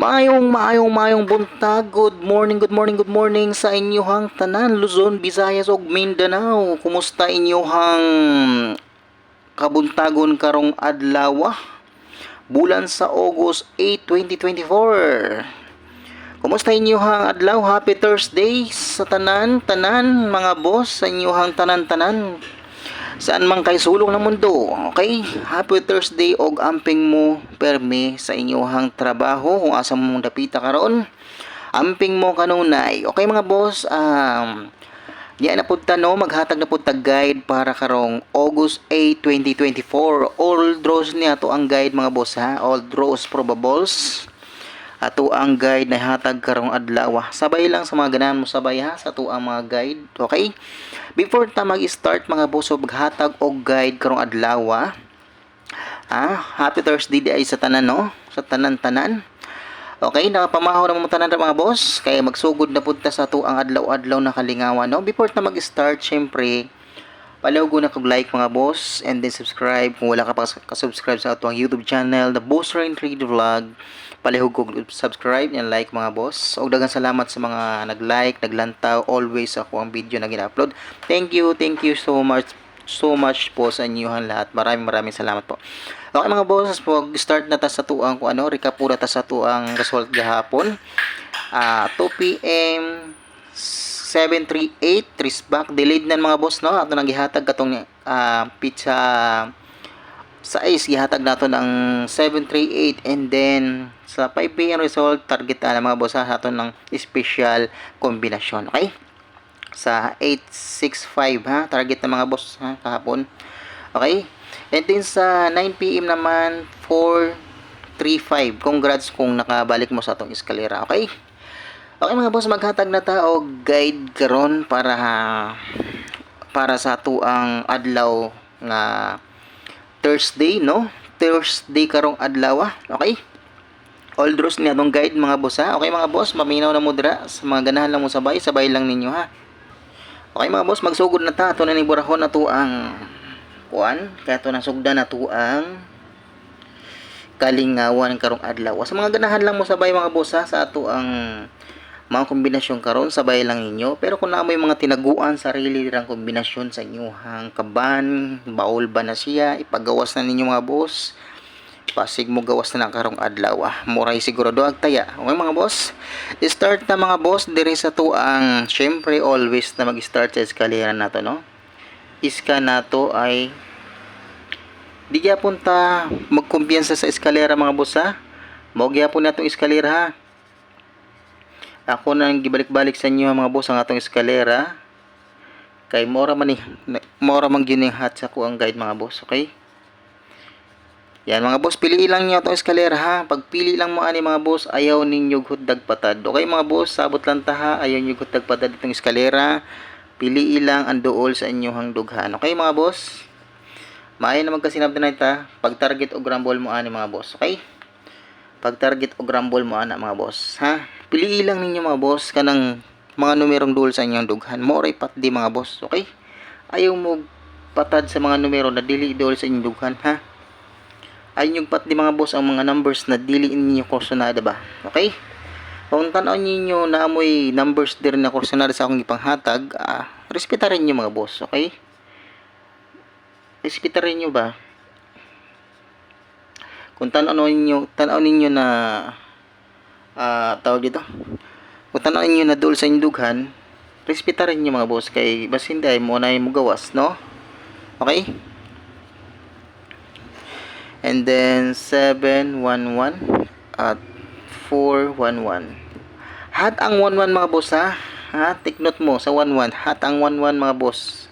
Maayong maayong maayong buntag. Good morning, good morning, good morning sa inyong tanan Luzon, Visayas ug Mindanao. Kumusta inyong kabuntagon karong adlaw? Bulan sa August 8, 2024. Kumusta inyong adlaw? Happy Thursday sa tanan, tanan mga boss sa inyong tanan-tanan. Saan man kay sulong ng mundo. Okay? Happy Thursday og amping mo permi sa inyong trabaho kung asa mo dapita karon. Amping mo kanunay. Okay mga boss, um, Diyan na pud no, maghatag na pud tag guide para karong August 8, 2024. All draws niya to ang guide mga boss ha. All draws probables. Ato ang guide na hatag karong adlaw. Sabay lang sa mga ganahan mo sabay ha sa ato ang mga guide. Okay? Before ta mag-start mga boss maghatag og guide karong adlaw. Ah, happy Thursday di ay sa tanan no? Sa tanan-tanan. Okay, nakapamahaw na mga tanan mga boss. Kaya magsugod na punta sa ato ang adlaw-adlaw na kalingawan no. Before ta mag-start, syempre, Palawgo na kog like mga boss and then subscribe kung wala ka pa ka-subscribe sa ato ang YouTube channel, The Boss Rain Trade Vlog. Palihog kog subscribe and like mga boss. Og daghang salamat sa mga nag-like, naglantaw always ako ang video na gina-upload. Thank you, thank you so much so much po sa inyong lahat. Maraming maraming salamat po. Okay mga boss, pag start na ta sa tuang kung ano, recap po ta sa tuang result gahapon. Ah, 2 PM 738 back delayed na mga boss no ato nang gihatag katong uh, pizza sa ice gihatag nato ng 738 and then sa 5 PM result target na mga boss ha ato ng special kombinasyon. Okay? Sa 865 ha target na mga boss ha kahapon. Okay? And then sa 9 PM naman 435 congrats kung nakabalik mo sa atong eskalera okay? Okay mga boss, maghatag na ta og guide karon para para sa tuang adlaw nga Thursday, no? Thursday karong adlaw, ah. okay? All draws ni atong guide mga boss ha. Okay mga boss, maminaw na mudra sa mga ganahan lang mo sabay, sabay lang ninyo ha. Okay mga boss, magsugod na ta ato na ni burahon na to ang kuan, kaya to nasugda na to ang kalingawan karong adlaw. Sa mga ganahan lang mo sabay mga boss ha, sa ato ang mga kombinasyon karon sabay lang ninyo. Pero kung na may mga tinaguan sarili rang kombinasyon sa inyong kaban baul ba na siya ipagawas na ninyo mga boss. Pasig mo gawas na karong adlaw ah. muray siguro do agtaya okay mga boss? Start na mga boss diri sa to ang syempre always na mag-start sa eskalera nato no? Iska nato ay di gyapon ta magkumpiyansa sa eskalera mga boss ha? Mo gyapon natong eskalera ha ako nang gibalik-balik sa inyo mga boss ang atong eskalera. Kay mora man ni mora man gyud hat sa ko ang guide mga boss okay? Yan mga boss pili lang niyo atong eskalera ha? Pagpili lang mo ani mga boss ayaw ninyo huddag patad. Okay mga boss sabot lang ta ha? Ayaw niyo huddag patad itong eskalera. Pili lang ang duol sa inyong dughan okay mga boss? Maayo naman kasi na ita pag target o grambol mo ani mga boss okay? Pag target o grambol mo ana mga boss ha pili lang ninyo mga boss kanang mga numerong duol sa inyong dughan. Mo ray pat di mga boss okay? Ayaw mo patad sa mga numero na dili duol sa inyong dughan ha? Ayaw pat di mga boss ang mga numbers na dili ninyo kursonada ba okay? Kung tanaw ninyo na amoy numbers dir na kursonada sa akong ipanghatag ah, respetarin niyo mga boss okay? Respetarin niyo ba? Kung tanaw ninyo tanaw ninyo na uh, tawag dito? Kung tanawin nyo na dool sa inyong dughan respetarin nyo mga boss. Kay bas hindi mo na mo gawas no? Okay? And then 711 at 411 hat ang 11 mga boss ha? Ha? Take note mo sa 11 hat ang 11 mga boss.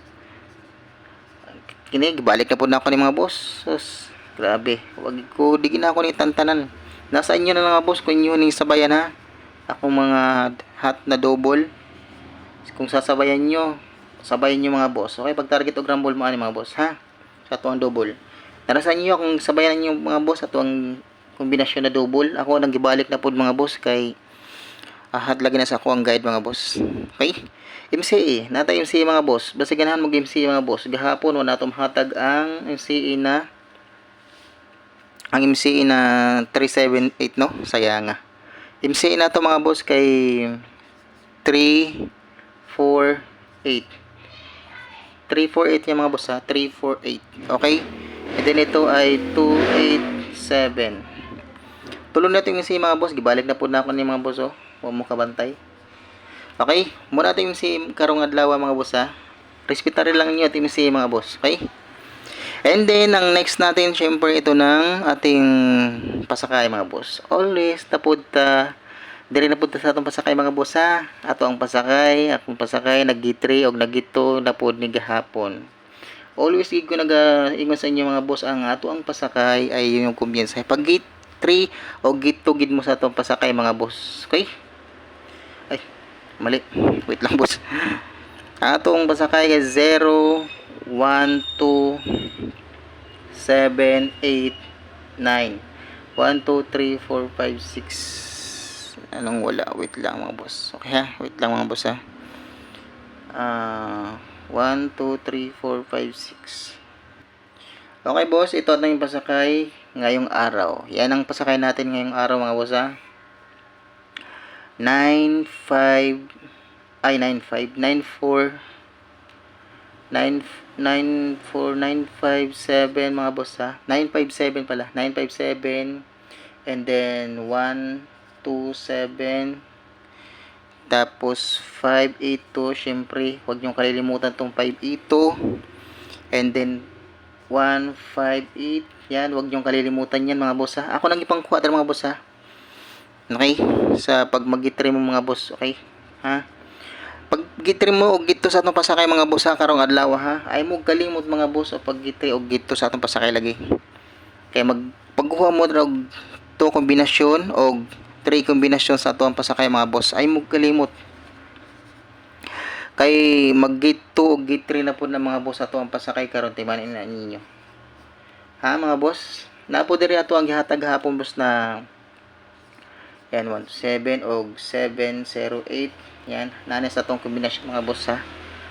Kinig balik na po na ako ni mga boss. Grabe. Wag ko digin na ako ni tantanan Nasa inyo na mga boss kung inyo ning sabayan ha. Akong mga hot na double. Kung sasabayan nyo, sabayan nyo mga boss. Okay, pag target o grumble mo ani mga boss ha. Sa ito ang double. Nasa inyo kung sabayan nyo mga boss ato ang kombinasyon na double. Ako nang gibalik na pod mga boss kay ahat lagi na sa ako ang guide mga boss. Okay? MCE, nata MCE mga boss. Basta ganahan mo MCE mga boss. Gahapon wala natong hatag ang MCE na ang MCE na 378 no sayang nga MCA na to mga boss kay 3, 4, 8. 348 yung mga boss ha. 348. Okay? And then ito ay 287. Tulong natin yung si mga boss. Gibalik na po na ako ni mga boss oh. Huwag mo kabantay. Okay? Muna natin yung si karong adlaw mga boss ha. Respetary lang niyo ating si mga boss. Okay? And then, ang next natin, syempre, ito ng ating pasakay, mga boss. Always, tapod ta, diri na punta sa atong pasakay, mga boss, ha? Ato ang pasakay, akong pasakay, nag-3 o nagito, napod ni gahapon. Always, ko nag-ingon sa inyo, mga boss, ang ato ang pasakay ay yung kumbiyansa. Pag gate 3 o gate 2 gid mo sa atong pasakay, mga boss. Okay? Ay, mali. Wait lang, boss. Atong pasakay ay 0, 1, 2, 7, 8, 9. 1, 2, 3, 4, 5, 6. Anong wala? Wait lang mga boss. Okay ha? Wait lang mga boss ha. Ah, 1, 2, 3, 4, 5, 6. Okay boss, ito na yung pasakay ngayong araw. Yan ang pasakay natin ngayong araw mga boss ha. 9, 5, ay 9, 5, 9, 4, 9, 9, 4, 9, 5, 7 mga boss ha. 9, 5, 7 pala. 9, 5, 7. And then 1, 2, 7. Tapos 5, 8, 2. Siyempre, huwag niyong kalilimutan tong 5, 8, 2. And then 1, 5, 8. Yan, huwag niyong kalilimutan yan mga boss ha. Ako nang ipang quarter mga boss ha. Okay? Sa pag mag mo mga boss. Okay? Ha? Pag gitri mo og gito sa atong pasakay mga boss ha karong adlaw ha. Ay mo kalimot mga boss o pag gitri og gito sa atong pasakay lagi. Kay mag pagkuha mo og to kombinasyon og three kombinasyon sa atong pasakay mga boss ay mo kalimot kay mag gito og gitri na po na mga boss ato ang pasakay karon timanin na ninyo. Ha mga boss? Na po diri ato ang gihatag hapon boss na yan 17 og 708 yan nanes atong kombinasyon mga boss ha?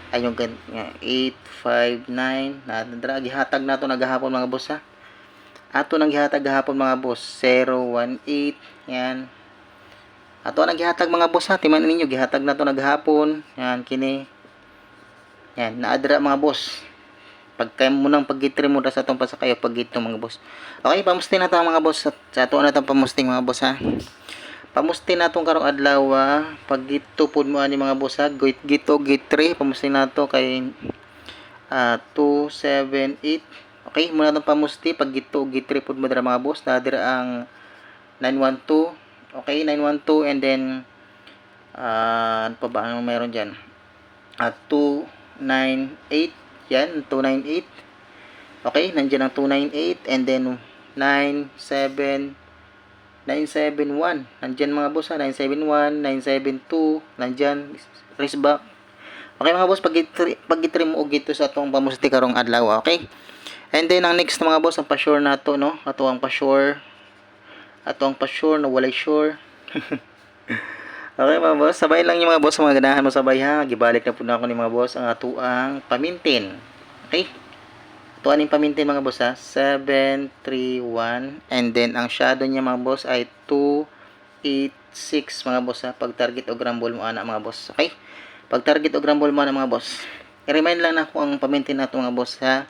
Ay yung 8 5 9 na gihatag nato nagahapon mga boss ha? Ato nang gihatag gahapon mga boss 018 yan. Ato nang gihatag mga boss ha? Timan ninyo gihatag nato naghapon yan kini. Yan naadra mga boss. Pagka mo nang pagitri mo sa atong pasakayo pagito mga boss. Okay pamustin na ta mga boss sa ato na tang pamusting mga boss ha pamusti natong karong adlaw ah. pag gito pud mo ani mga ha git gito git 3 pamusti nato kay uh, 278 okay muna natong pamusti. Pag gito git 3 pud mo dira mga boss na dira ang 912 okay 912 and then uh, ano pa ba ang meron diyan at uh, 298 yan 298 okay nandiyan ang 298 and then 97 971. Nandyan mga boss ha. 971, 972. Nandyan. Race back. Okay mga boss. Pag-itrim mo gito sa atong pamusti karong adlaw. Okay. And then ang next mga boss. Ang pa-sure na to no. Ato ang pa-sure. Ato ang pa-sure na walay sure. okay mga boss. Sabay lang yung mga boss. Mga ganahan mo sabay ha. Gibalik na po na ako ni mga boss. Ang ato ang pamintin. Okay. Ito aning pamintin mga boss ha. 7, 3, 1. And then ang shadow niya mga boss ay 2, 8, 6 mga boss ha. Pag target o grumble mo ana mga boss. Okay? Pag target o grumble mo ana mga boss. I-remind lang na ako ang pamintin nato mga boss ha.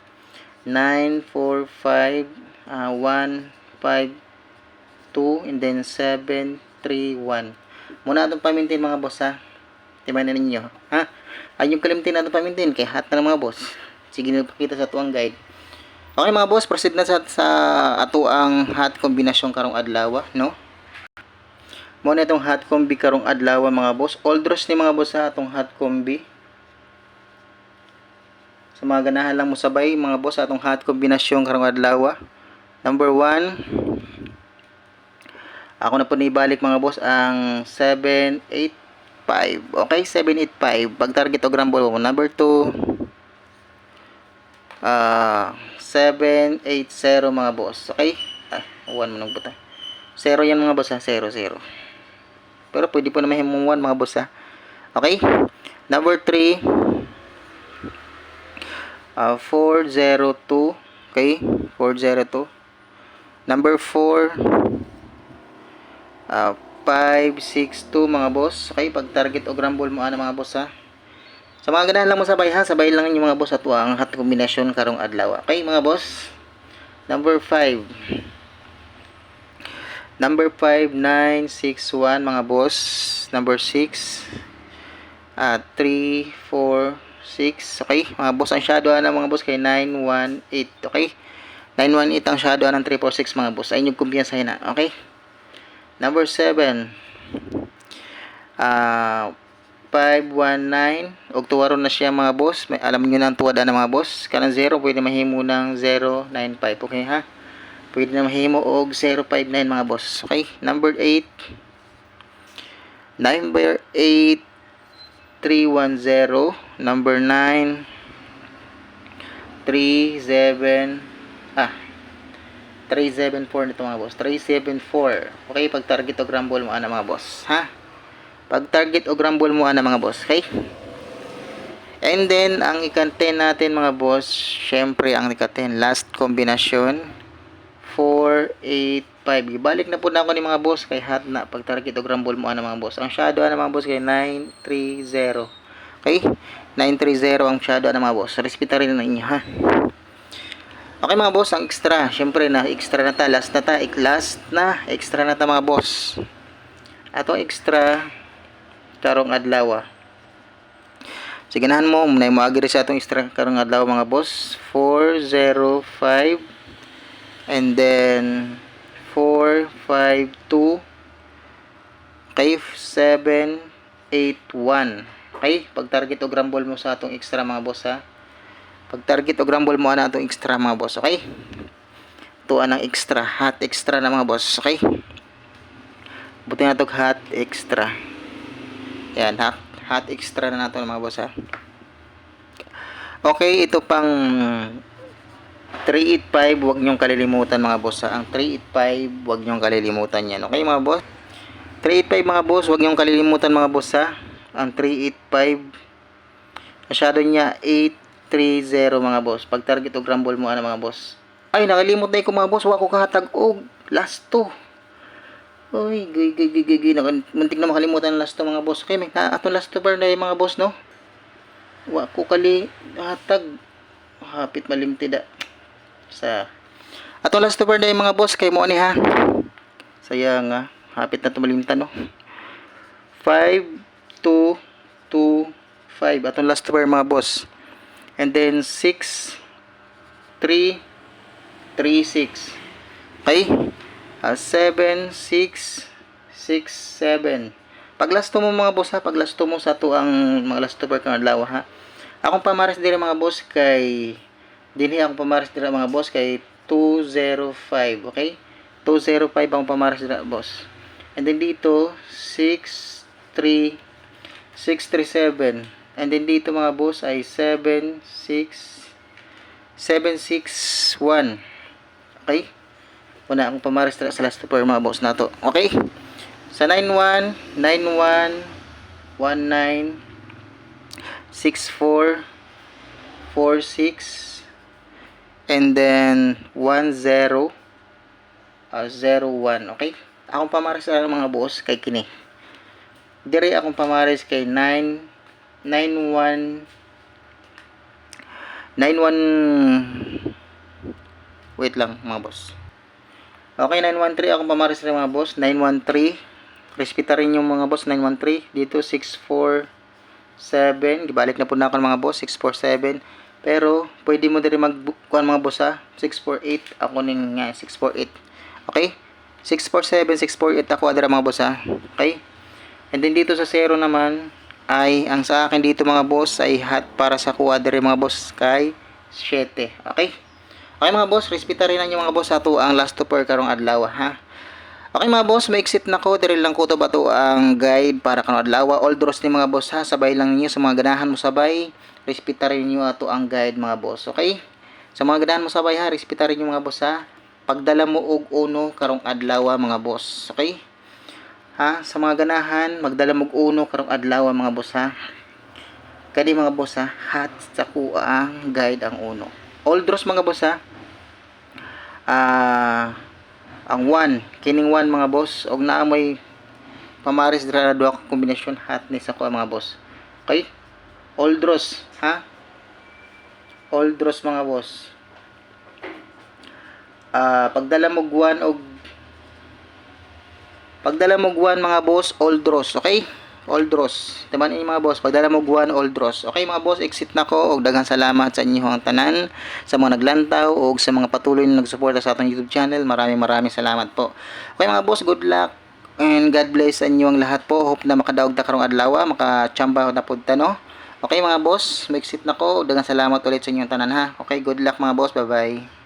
9, 4, 5, uh, 1, 5, 2, and then 7, 3, 1. Muna itong pamintin mga boss ha. Timayin na ninyo. Ha? Ay yung kalimtin na itong pamintin. Kay hat na mga boss. Sige na pakita sa tuwang guide. Okay mga boss, proceed na sa, sa ato ang hot kombinasyon karong adlaw, no? Mo na itong hot combi karong adlaw mga boss. All draws ni mga boss sa atong hot combi. Sa mga ganahan lang mo sabay mga boss atong hot kombinasyon karong adlaw. Number 1 Ako na po nibalik mga boss ang 785. Okay, 785. Pag target o gram ball mo. Number 2 Ah, uh, 780 mga boss. Okay? Ah, 1 mo nagbuta. 0 yan mga boss ha. 0, 0. Pero pwede po naman yung 1 mga boss ha. Okay? Number 3. Uh, 402. Okay? 402. Number 4. Uh, 562 mga boss. Okay, pag target o grumble mo ana mga boss ha. Sa mga ganahan lang mo sabay ha, sabay lang yung mga boss at ang hot kombinasyon karong adlaw. Okay mga boss. Number 5. Number 5, 9, 6, 1 mga boss. Number 6. At 3, 4, 6. Okay, mga boss ang shadow na mga boss kay 9, 1, 8. Okay. 9, 1, 8 ang shadow ng 3, 4, 6 mga boss. Ayun yung kumpiyansahin na. Okay. Number 7. Ah, 519 og tuwaro na siya mga boss. May alam niyo na ang tuwada na mga boss. Kanang 0 pwede mahimo ng 095 okay ha? Pwede na mahimo og 059 mga boss. Okay number 8 number 8 310 number 9 37 ah 374 nito mga boss. 374 okay pag target o grumble mo ana mga boss ha pag target o grumble mo ana mga boss? Okay? And then ang ikan-10 natin mga boss syempre ang ika-10 last kombinasyon 4 8 5 ibalik na po na ako ni mga boss kay hot na. Pag target o grumble mo ana mga boss? Ang shadow ana mga boss kay 930 okay? 930 ang shadow ana mga boss? Respeta rin na inyo ha? Okay mga boss, ang extra. Siyempre na extra na ta, last na ta, last na, extra na ta mga boss. Atong extra karong adlaw. ah. Sige nahan mo, muna mo agri sa atong extra karong adlaw mga boss. 405 and then 452 kay 781. Okay, pag target o grumble mo sa atong extra mga boss ha. Pag target o grumble mo na itong extra mga boss, okay? Ito ang extra, hot extra na mga boss, okay? Buti na itong hot extra. Yan, hot, hot extra na nato mga boss ha. Okay, ito pang 385, huwag nyong kalilimutan mga boss ha. Ang 385, huwag nyong kalilimutan yan. Okay mga boss? 385 mga boss, huwag nyong kalilimutan mga boss ha. Ang 385, masyado niya 830 mga boss. Pag target o grumble mo ana mga boss. Ay, nakalimot na ko mga boss. Wa ko kahatag og last to. Uy, gay gay gay gay gay. Muntik na makalimutan ang last to mga boss. Okay, may na atong last to bar na yung mga boss no. Wa ko kali hatag. Hapit malimtid ah. Sa atong last to bar na yung mga boss kay mo ni ha. Saya nga hapit na tumalimtan no. 5 2 2 5 atong last bar mga boss. And then 6 3 3 6. Okay? Ah, 7 6 6 7. Pag lasto mo mga boss ha, pag lasto mo sa to ang mga lasto bar kang adlaw ha. Akong pamares diri mga boss kay dinhi akong pamares diri mga boss kay 205, okay? 205 ang pamares diri boss. And then dito 6 3 637. And then dito mga boss ay 7 6 761. Okay? Una akong pamares diri sa last per mga boss nato. Okay? Sa 91 91 19 64 46 and then 10 uh, 01 okay akong pamares sa mga boss kay kini dire akong pamares kay 9 91 91 wait lang mga boss okay 913 akong pamares sa mga boss. 913 respeta rin yung mga boss 913 dito 647 gibalik na po na ako mga boss 647 pero pwede mo din magkuhan mga boss ha? 648 ako ning nga 648 okay? 647 648 ako adara mga boss ha? Okay? And then dito sa 0 naman ay ang sa akin dito mga boss ay hot para sa quadre mga boss kay 7 okay Okay mga boss, respeta rin ninyo mga boss ato ang last to per karong adlaw ha. Okay mga boss, may exit na ko. Diri lang ko to ba to ang guide para kanong adlaw. All draws ni mga boss ha. Sabay lang ninyo sa mga ganahan mo sabay. Respeta rin niyo ato ang guide mga boss. Okay? Sa mga ganahan mo sabay ha, respeta rin niyo mga boss ha. Pagdala mo og uno karong adlaw mga boss. Okay? Ha? Sa mga ganahan, magdala mo og uno karong adlaw mga boss ha. Kani mga boss ha, hat sa kuha ang guide ang uno. All draws mga boss ha. Ah, ang 1, kining 1 mga boss, og naamoy pamaris dira duha ka kombinasyon hotness ako mga boss. Okay? Oldros, ha? Oldros mga boss. Ah, pagdala mo guwan og Pagdala mo guwan mga boss, Oldros, okay? Oldros. Taman ini mga boss, pagdala mo guwan, Oldros. Okay mga boss, exit na ko og daghang salamat sa inyo ang tanan, sa mga naglantaw og sa mga patuloy na nagsuporta sa atong YouTube channel. Maraming maraming salamat po. Okay mga boss, good luck and God bless sa inyo ang lahat po. Hope na makadaog ta karong adlaw, makachamba na pud ta no. Okay mga boss, mag-exit na ko. Daghang salamat ulit sa inyong tanan ha. Okay, good luck mga boss. Bye-bye.